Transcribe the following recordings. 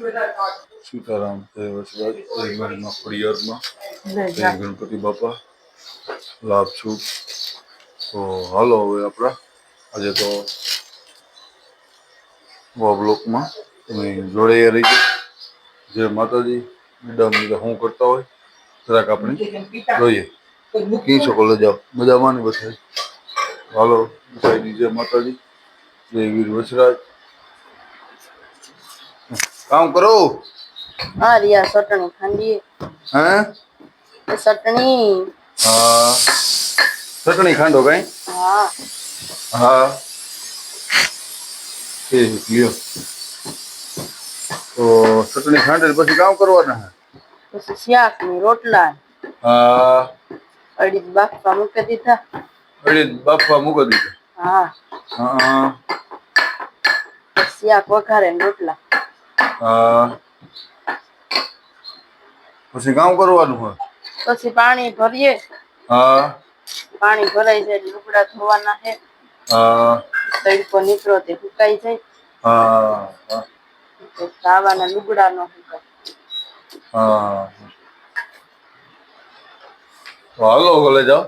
સીતારામ જય વસરાજ જય ગણમાં જય જય ગણપતિ બાપા. લાભ છું. તો હાલો હવે આપણા. આજે તો વા બ્લોકમાં તમે જોડે રહી જય માતાજી. મેડમ શું કરતા હોય જરાક આપણે જોઈએ. કઈ શકો લઈ જાઓ મજામાં ને બધા હાલો જય માતાજી. જય વીર વસરાજ. કામ કરો હા રિયા ચટણી ખાંડીએ હે ચટણી હા ચટણી ખાંડો કઈ હા હા ઠીક લ્યો તો ચટણી ખાંડે પછી કામ કરવાના હે પછી શાક ને રોટલા હા અડી બાફવા મૂકી દીધા અડી બાફવા મૂકી દીધું હા હા પછી શાક વઘારે ને રોટલા હા પછી કામ કરવાનું હોય? પછી પાણી ભરીએ. હા પાણી ભરાઈ જાય લુગડા ધોવાના છે. હા તડકો નીકળો તે સુકાઈ જાય. હા હા તાવાના લુગડા નો સુકાય. હા હાલો કોલેજ જાઓ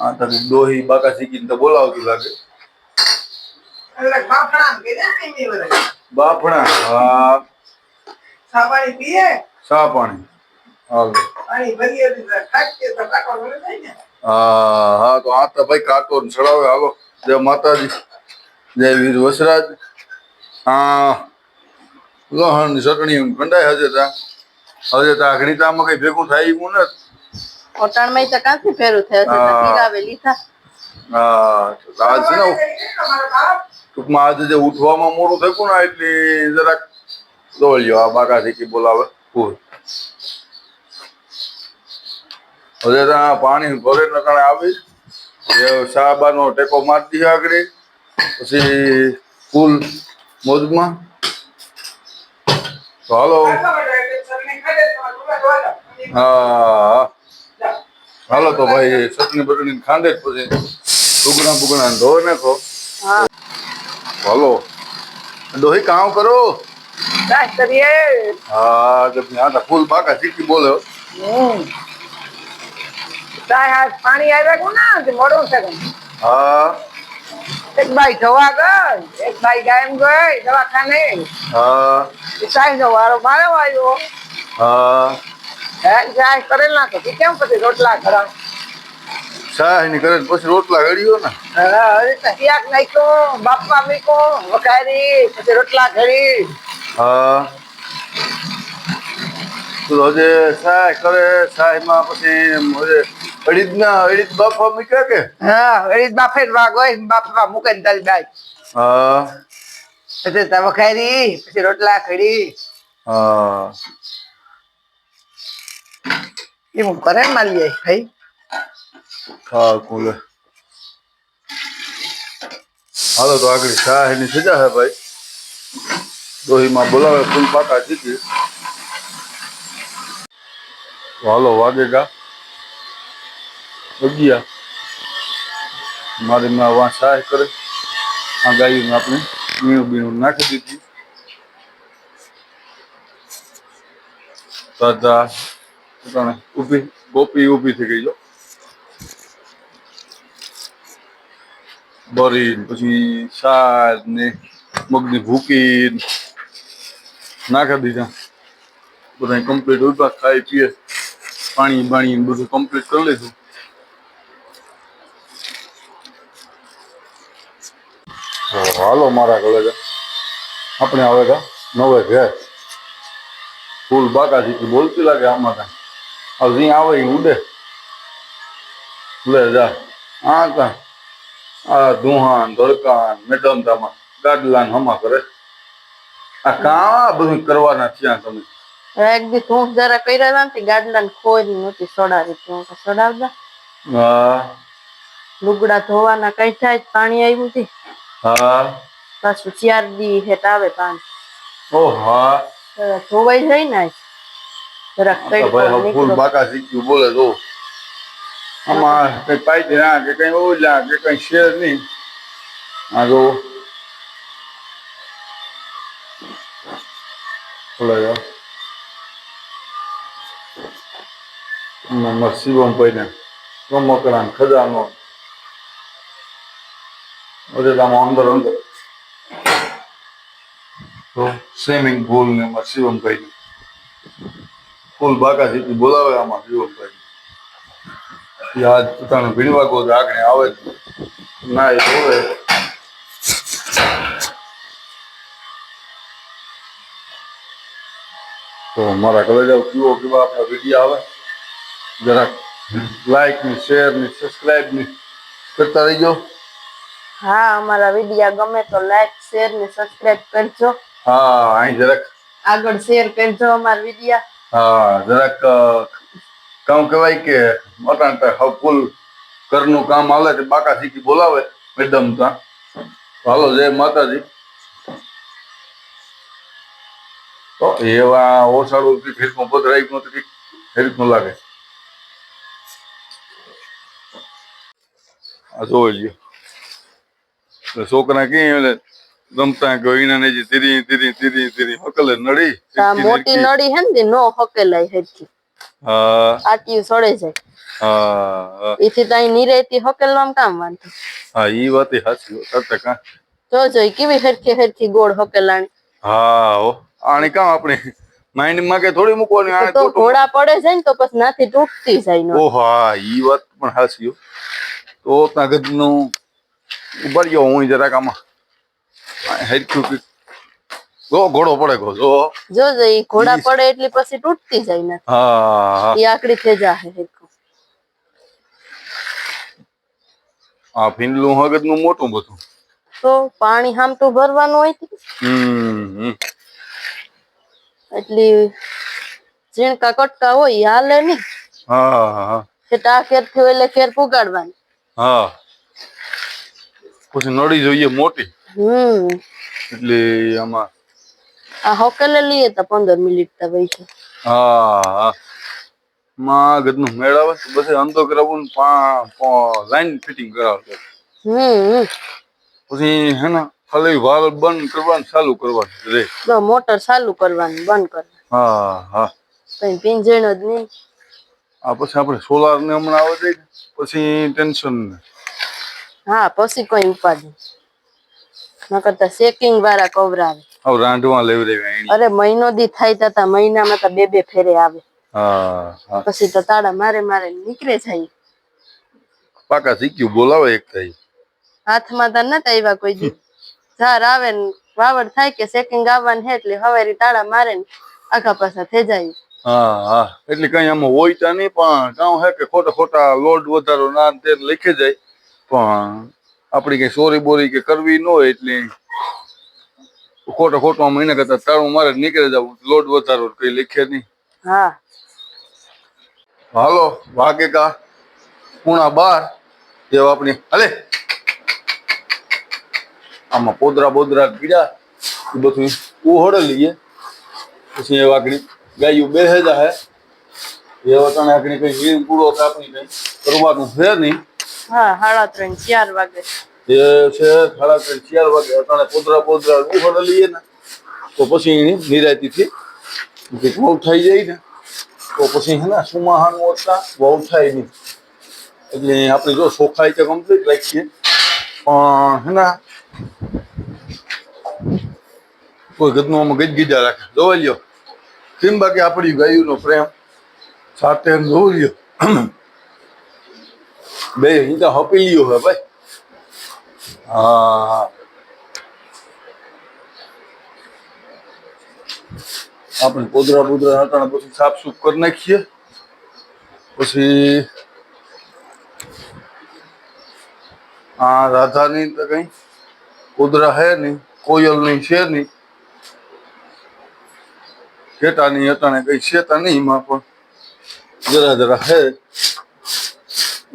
આ તારી દોહી બાકા શીખીને તો બોલાવતી લાગે. એટલે બાફડા કે દે કે વળે. બાફણા હા. સાવાળી પીએ? ચા પાણી. હાલો. પાણી ભરીએ ખાઈએ તો કાંટો વળે જાય ને. હા હા તો આ તો ભાઈ કાંટો ને ચડાવે. હાલો જય માતાજી જય વીર વસરાજ. હા. લોહણ ચટણી કંડાય હજે તા. હજે તા ગણિતામાં કઈ ભેગું થાય એવું ને ઓટાણમાં તો કાંથી ફેરું થયો? છે હા. પીરાવે લીધા. હા તો આજ છે ને. ટૂંકમાં આજે જે ઉઠવામાં મોડું થયું ને એટલે જરાક દોડ્યો આ બાકા શીખી બોલાવે. પૂર હવે ત્યાં પાણી ભરે ને કારણે આવી. એ સાબાનો ટેકો મારતી આગળ. પછી ફૂલ મોજમાં. તો હાલો. હા. હાલો તો ભાઈ ચટણી બટણી ખાંડે જ પછી. ટુકડા બુકડા ધોઈ નાખો. હા. હાલો ડોહી કામ કરો? કરીએ. હા તો તો ફૂલ બાકા સીટી બોલ્યો આજ પાણી આવ્યા કોના તે મોડું છે. હા. એક ભાઈ ધોવા ગઈ એક બાઈ ગાયમ ગઈ દવાખાને. હા. નો વારો મારો આવ્યો. હા. હે કરેલ ના તો કેમ પછી રોટલા કરા શાહની કરે પછી રોટલા ઘડ્યો ને. ક્યાંક નાખ્યો બાપા મીકો વઘારી પછી રોટલા ઘડી હા. તો હજે શાહ કરે શાહમાં પછી હજે અડીદ ના અડીદ મૂક્યા કે? હા એ વાગ હોય બાફા મૂકે ને તારી બાઈ. હા. પછી તા વઘારી પછી રોટલા ઘડી. હા. એવું કરે મારી ભાઈ? હા કુલે હાલો તો આગળ શાહની સજા હે ભાઈ. દોહીમાં બોલાવે, ફૂલ પાકા જીતી હાલો વાગેગા અગિયાર. મારી માં વાં શાહ કરે. આ ગાયું આપણે મીણું બીણું નાખી દીધી. દાદા ઊભી ગોપી ઊભી થઈ ગઈ જો બરી પછી શાક ને મગની ભૂકી નાખી દીધા. બધા કમ્પ્લીટ ઊભા ખાઈ પીએ પાણી બાણી બધું કમ્પ્લીટ કરી લીધું. હાલો મારા કલેજા. આપણે હવે કા નવે ઘેર ફૂલ બાકાજી બોલતી લાગે આમાં કાંઈ. અહીં આવે એ ઉડે લે જા. કા આ ધુહાન ધોળકાન મેડમ તામાં ગાડલાન હમા કરે. આ કા બધું કરવાના થયા તમે? એક દી તું જરા કર્યા હતા ને ગાડલાન ખોરી નહોતી સડાવી. તું સડાવતા. હા. લુગડા ધોવાના કઈ થાય પાણી આવ્યું હતી હા. પાછું ચાર દી હેઠ આવે પાણી. ઓ હા. ધોવાઈ જાય ને જરાક હવે ફૂલ બાકા શીખ્યું બોલે તો. આમાં કઈ ના, કે કઈ ઓલા કે કઈ શેર નહીં. આ જાઓ મમ્મા શિવમ ભાઈને રમકડાં ખજાનો. બધેલામાં અંદર અંદર. તો સ્વિમિંગ પુલ ને એમાં શિવમભાઈ ફૂલ બાકા સીધી બોલાવે આમાં શિવમભાઈ આજ પોતાનું ભીડવા ગોદ આગળ આવે. ના એ જોવે. તો મારા કલેજા કીવો કેવા આપણા વીડિયો આવે? જરાક લાઈકની શેરની સબસ્ક્રાઇબની. કરતા રહીજો. હા અમારા વીડિયો ગમે તો લાઈક શેર ને સબસ્ક્રાઇબ કરજો. હા અહીં જરાક આગળ શેર કરજો અમારા વીડિયો. હા જરાક કામ કહેવાય કે અટાણ હકુલ ફૂલ ઘરનું કામ હાલે છે બાકા શીખી બોલાવે મેડમ તા. હાલો જય માતાજી. તો એવા ઓછાળું કે ફેરકું પધરાઈ નું તો કંઈક એ લાગે. આ જોઈ લ્યો. છોકરા કે એટલે રમતા ગયો એને ને જે તીરી તીરી તીરી તીરી હકલે નડી મોટી નડી હે ને નો હકેલાય હેરખી. હા આટિયું સડે જાય એથી તો અહીં નિરેતી હકેલવામાં કામ વાંધો. હા ઈ વાત ય સાચી હો, કા. જો જો કેવી હરખી હરખી ગોળ હકેલાણી. હા ઓ આણી કામ આપણે માઇન્ડમાં કે થોડી મૂકવાની આને તો ઘોડા પડે છે ને તો પછી નાથી તૂટતી જાય નો ઓ હા ઈ વાત પણ સાચી. તો તાગતનું ઊભા ગયો હું જરાક આમાં. હેરખ્યું ગો ઘોડો પડે ગો જો. જો ઈ ઘોડા પડે એટલે પછી તૂટતી જાય ને. હા ઈ આકડી થઈ જાહે આ ફીંડલું હગતનું મોટું બધું. તો પાણી હામતું ભરવાનું હોય તે. હમ હમ. એટલે ઝીણકા કટકા હોય હાલે નહીં. હા હા કે ટા ખેર થયો એટલે ખેર પુગાડવાની હા. પછી નડી જોઈએ મોટી. હમ. એટલે આમાં આ હોકેલે લઈએ તો પંદર મિનિટ તો ભાઈ હા હા. માં મેળાવે બધે અંધો કરાવું પા લાઈન ફિટિંગ કરાવતો હમ પછી હે ને ખાલી વાલ બંધ કરવાનું ચાલુ કરવાનું રે. મોટર ચાલુ કરવાનું બંધ કરવાની. હા હા. કઈ પિંજણ જ નહીં. આ પછી આપણે સોલાર ને હમણાં આવે છે પછી ટેન્શન હા પછી કોઈ ઉપાધિ. ન કરતા શેકિંગ વાળા કવરાવે. હવે રાંધવા લેવી એની. અરે મહિનો દી થાય તતા મહિનામાં તો બે બે ફેરે આવે. હા પછી તો તાળા મારે મારે નીકળે જાય. પાકા શીખ્યું બોલાવે એક થઈ. હાથમાં તો નતા આવ્યા કોઈ દી. ઝાર આવે ને વાવડ થાય કે સેકિંગ આવવાનું હે એટલે હવારી તાળા મારે ને આખા પાછા થઈ જાય. હા હા. એટલે કઈ આમાં હોય તો નહીં પણ કાઉ હે કે ખોટા ખોટા લોડ વધારો ને તે લખી જાય. પણ આપણી કઈ સોરી બોરી કે કરવી ન હોય એટલે ખોટો ખોટો મહિને કરતા તારું મારે નીકળી જવું. લોડ વધારો કઈ લખે નહીં. હા. હાલો વાગે કા? પૂણા બાર. જેવા આપણી હાલે. આમાં પોદરા બોદરા કીડા એ બધું ઉહોડે લઈએ. પછી એ વાકડી ગાયું હજાર જાહે. એ વટાણે આકડી કઈ હીર પૂરો કાપી કઈ. કરવાનું છે નહીં. હા સાડા ત્રણ ચાર વાગે. એ છે સાડા વાગે અટાણે પોદરા પોતરા ઉહોડે લઈએ ને, તો પછી એની નિરાતીથી બહુ થઈ જાય ને, તો પછી હે ને, સુમાહાનું બહુ થાય નહીં. એટલે આપણે જો સોખાઈ તો કમ્પ્લીટ રાખીએ. પણ હે ને, કોઈ ગદનું આમાં ગજગીજા રાખે. જોવા લ્યો. કેમ બાકી આપણી ગાયુનો પ્રેમ? સાથે જોવું લ્યો. બે હિંચા હપી લ્યો હે ભાઈ. આપણે પોદરા પોદરા હટાણે પછી સાફ સુફ કરી નાખીએ પછી આ રાધાની તો કઈ પોદરા હે નહીં કોયલની છે નહીં કેટાની હટાણે કઈ છે તો નહીં એમાં પણ જરા જરા હે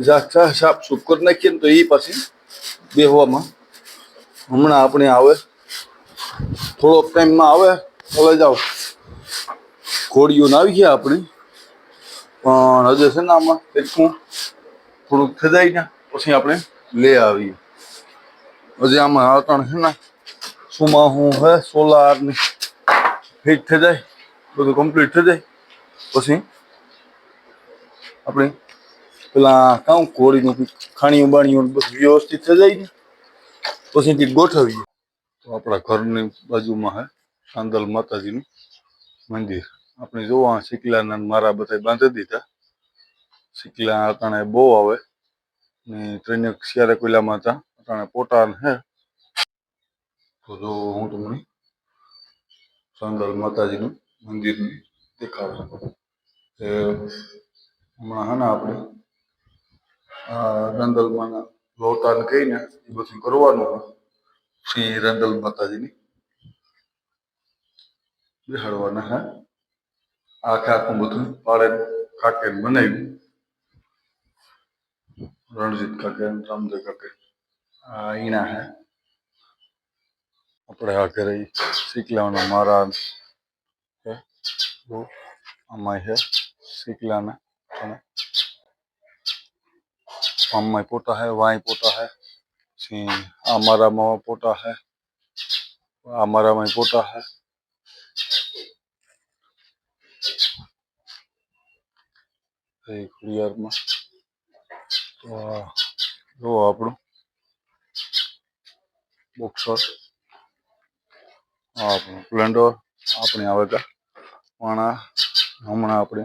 જા ચા સાફ સુફ કરી નાખીએ ને તો એ પછી બેહવામાં. હમણાં આપણે આવે. થોડોક ટાઈમમાં આવે. ભલે જાઓ. ઘોડીઓ આવી ગયા આપણી. પણ હજુ છે ને આમાં એટલું થોડુંક થઈ ને પછી આપણે લઈ આવીએ. હજી આમાં અટણ છે ને સુમાં હું હે સોલાર ને ફિટ થઈ જાય. બધું કમ્પ્લીટ થઈ જાય. પછી આપણે પેલા કાઉ કોળીનું ખાણીયું બાણીયું બધું વ્યવસ્થિત થઈ જાય ને પછી કંઈક ગોઠવીએ. તો આપણા ઘરની બાજુમાં હે સાંદલ માતાજીનું મંદિર. આપણે જોવા શીકલાના ને મારા બધા બાંધી દીધા. શીકલા અટાણે બહુ આવે. ને ત્રણેક શિયારે કોઈલામાં હતા, અટાણે પોટા હે. તો જો હું તમને સાંદલ માતાજીનું મંદિર દેખાડું. હમણાં હે ને આપણે આ રંદલમાંના લોટાન કહીને એ બધું કરવાનું હોય. શ્રી રંદલ માતાજીની. બેહાડવાના, હે. આખે આખું બધું પાડે કાકે બનાવ્યું. રણજીત કાકે રામદેવ કાકે. આ હે. આપણે આ ઘરે શીખલાના મારા, હે. જો આમાં હે. શીખલાના પોતા હે, વાય પોતા હે પછી આ મારામાં પોતા હે આ મારામાં પોતા હે. એ ખુડિયારમાં તો આ જો આપણું બોક્સર આપણું સ્પ્લેન્ડર આપણે આવે કા પણ હમણાં આપણે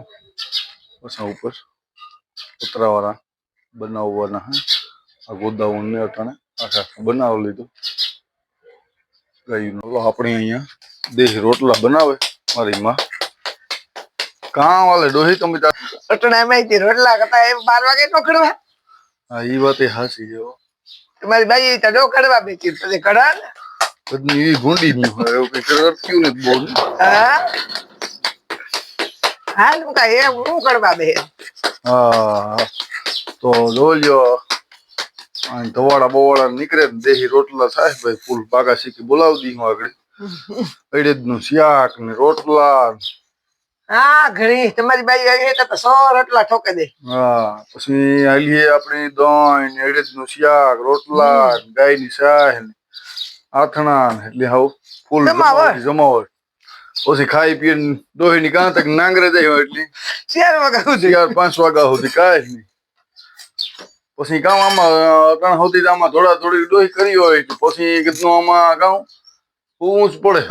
પાછા ઉપર ઉતરાવાળા બનાવવાના હે? આ ગોદાઉન ને અટાણે આખા બનાવી લીધું. ગાયનું. આપણે અહીંયા દેશી રોટલા બનાવે મારી માં. કાં વાલે ડોહી તમે અટણા એમાં રોટલા કરતા એ બાર વાગે નોકડવા હા એ વાત એ હાસી જેવો તમારી બાઈ તો જો કડવા બેચી પછી કડા ને. બધી એવી ભૂંડી નહીં હોય એવું કઈ કરતું નથી બહુ હા? હાલ હું કાંઈ હું કડવા બે હા. તો જોજો અને ધવાડા બવાડા નીકળે ને દેહી રોટલા થાય ભાઈ ફૂલ પાકા શીખી બોલાવી દી હું આગળ. અડદનું શાક ને રોટલા હા ઘણી. તમારી બાઈ આવી તો સો રોટલા ઠોકે દે. હા પછી આલીએ આપણે દહીં ને અડદનું શાક રોટલા ને ગાયની શાહ ને આથણા ને. એટલે હાવ ફૂલ જમાવટ. પછી ખાઈ પીએ ડોહી ની કાં તક નાંગરે જાય એટલે. શેર વગર સુધી. ચાર પાંચ વાગ્યા સુધી કાંઈ નહીં. પછી કામ આમાં ત્રણ સુધી આમાં થોડા થોડી ડોહી કરી હોય તો પછી કીધું આમાં કામ હું જ પડે.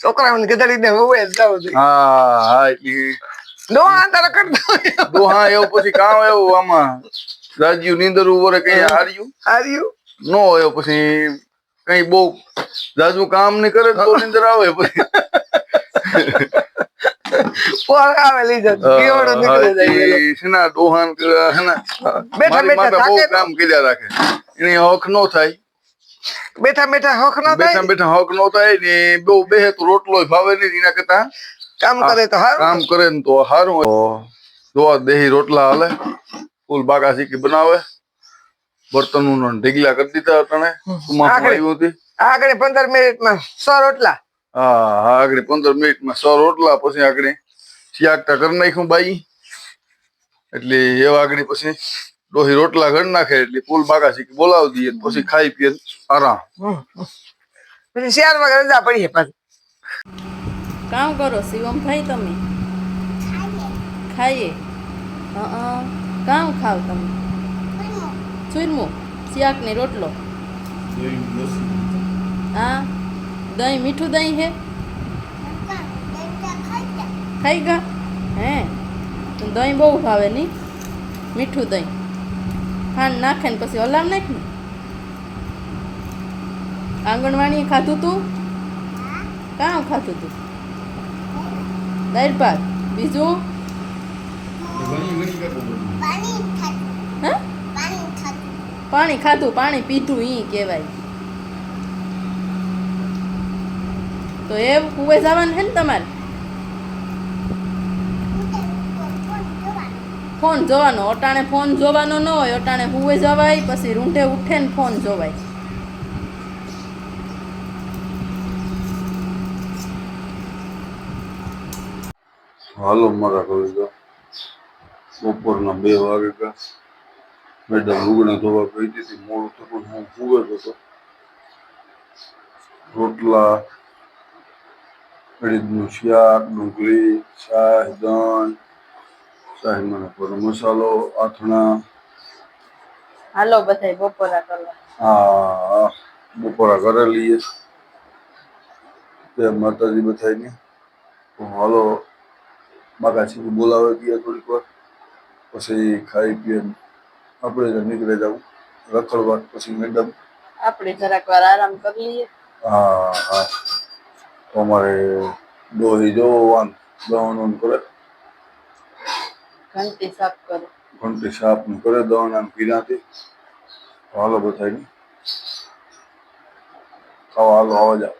છોકરાઓને હું જ જાઉં છું હા હા એટલે નો આંતર કરતો દોહા હા એવું પછી કામ એવું આમાં. રાજ્યું નીંદર ઉપર કઈ હાર્યું? હાર્યું? નો હોય પછી કઈ બહુ રાજુ કામ નહીં કરે તો નીંદર આવે પછી. પોર લઈ જતો કેવડો નીકળી જાય વેલો. હા, શેના ડોહાન કરે, હેના બેઠા બેઠા બહુ કામ કર્યા રાખે. એની હક નો થાય. બેઠા બેઠા હોખ ન થાય? બેઠા હક નો થાય ને બહુ બેહે તો રોટલો ભાવે નહીં એના કરતા. કામ કરે તો હારું. કામ કરે ને તો હોય જોવા દેહી રોટલા હાલે ફૂલ બાકા શીખી બનાવે. બર્તનનું ઢીગલા કરી દીધા તને આગળ પંદર મિનિટમાં સો રોટલા. હા હા આગળ પંદર મિનિટમાં સો રોટલા પછી આગળ શિયાકતા કરી નાખ્યું બાઈ. એટલે એવા આગળ પછી ડોહી રોટલા ઘર નાખે એટલે ફૂલ બાગા શીખી બોલાવી દઈએ પછી ખાઈ પીએ આરામ. પછી શિયાળમાં રજા પડીએ પાછી. કામ કરો શિવમભાઈ તમે? ખાઈએ. હા કામ ખાવ તમે? ચૂરમું શિયાક ને રોટલો હા? દહીં મીઠું દહીં હે? ખાઈ ગા? હે? દહીં બહુ ભાવે નહીં. મીઠું દહીં. ખાંડ નાખે ને પછી હલાવ નાખ? ને આંગણવાડીએ ખાધું તું? કામ ખાધું તું? દાળ ભાત. બીજું? હે? પાણી ખાધું પાણી પીધું ઈ કહેવાય. તો એ કુવે જવાનું છે ને તમારે? ફોન જોવાનો. અટાણે ફોન જોવાનો ન હોય, અટાણે હુવે જવાય, પછી રૂંઢે ઉઠે ને ફોન જોવાય. હાલો મારા કવિતા. તો બપોરના બે વાગે ગયા. મેડમ લુગડા ધોવા કહી દીધી મોડું થતું હું ફૂગે હતો રોટલા અડીદનું શાક ડુંગળી શાહ દણ શાહીમાં નાખવાનો મસાલો આથણા. હાલો બધાય બપોરા કરવા. હા બપોરા કરે લઈએ. તે માતાજી બધાને હાલો માતાજી બોલાવે ગયા થોડીક વાર. પછી ખાઈ પીએ આપણે તો નીકળે જવું રખડવા પછી મેડમ. આપણે જરાક વાર આરામ કરી લઈએ. હા હા. તો અમારે દોહી જોવાન દવાનું કરે. ઘંટી સાફ કરો. ઘંટી સાફનું કરે દવાના પીરાથી હાલો બધાની. ખાવા હાલો આવા.